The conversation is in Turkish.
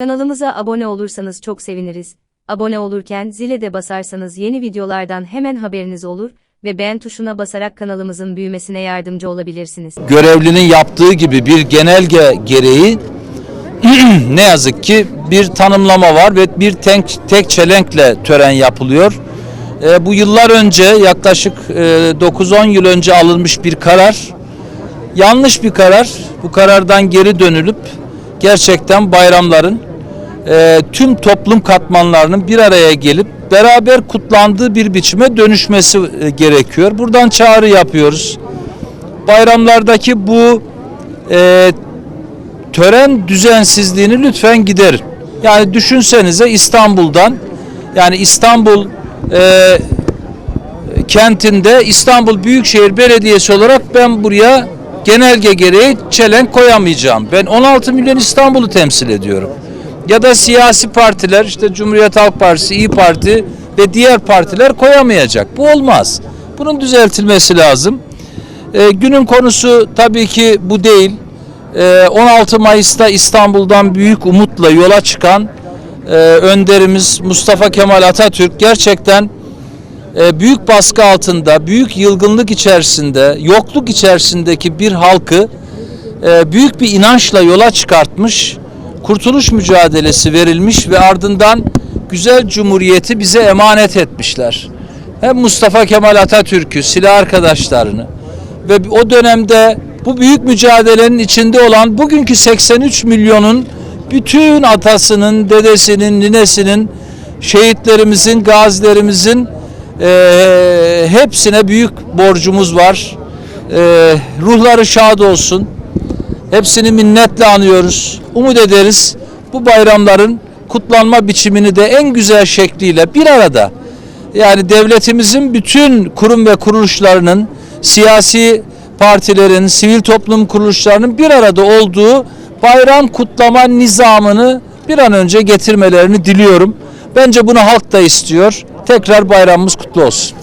Kanalımıza abone olursanız çok seviniriz. Abone olurken zile de basarsanız yeni videolardan hemen haberiniz olur ve beğen tuşuna basarak kanalımızın büyümesine yardımcı olabilirsiniz. görevlinin yaptığı gibi bir genelge gereği ne yazık ki bir tanımlama var ve bir tek, tek çelenkle tören yapılıyor. E, bu yıllar önce yaklaşık e, 9-10 yıl önce alınmış bir karar. Yanlış bir karar. Bu karardan geri dönülüp gerçekten bayramların e, tüm toplum katmanlarının bir araya gelip beraber kutlandığı bir biçime dönüşmesi e, gerekiyor. Buradan çağrı yapıyoruz bayramlardaki bu e, tören düzensizliğini lütfen giderin. Yani düşünsenize İstanbul'dan yani İstanbul e, kentinde İstanbul Büyükşehir Belediyesi olarak ben buraya genelge gereği çelenk koyamayacağım. Ben 16 milyon İstanbul'u temsil ediyorum. Ya da siyasi partiler işte Cumhuriyet Halk Partisi, İyi Parti ve diğer partiler koyamayacak. Bu olmaz. Bunun düzeltilmesi lazım. E, günün konusu tabii ki bu değil. E, 16 Mayıs'ta İstanbul'dan büyük umutla yola çıkan e, önderimiz Mustafa Kemal Atatürk gerçekten e, büyük baskı altında, büyük yılgınlık içerisinde, yokluk içerisindeki bir halkı e, büyük bir inançla yola çıkartmış, kurtuluş mücadelesi verilmiş ve ardından güzel cumhuriyeti bize emanet etmişler. Hem Mustafa Kemal Atatürk'ü, silah arkadaşlarını ve o dönemde bu büyük mücadelenin içinde olan bugünkü 83 milyonun bütün atasının, dedesinin, ninesinin, şehitlerimizin, gazilerimizin eee, hepsine büyük borcumuz var. Eee, ruhları şad olsun. Hepsini minnetle anıyoruz. Umut ederiz bu bayramların kutlanma biçimini de en güzel şekliyle bir arada yani devletimizin bütün kurum ve kuruluşlarının siyasi partilerin, sivil toplum kuruluşlarının bir arada olduğu bayram kutlama nizamını bir an önce getirmelerini diliyorum. Bence bunu halk da istiyor. Tekrar bayramımız kutlu olsun.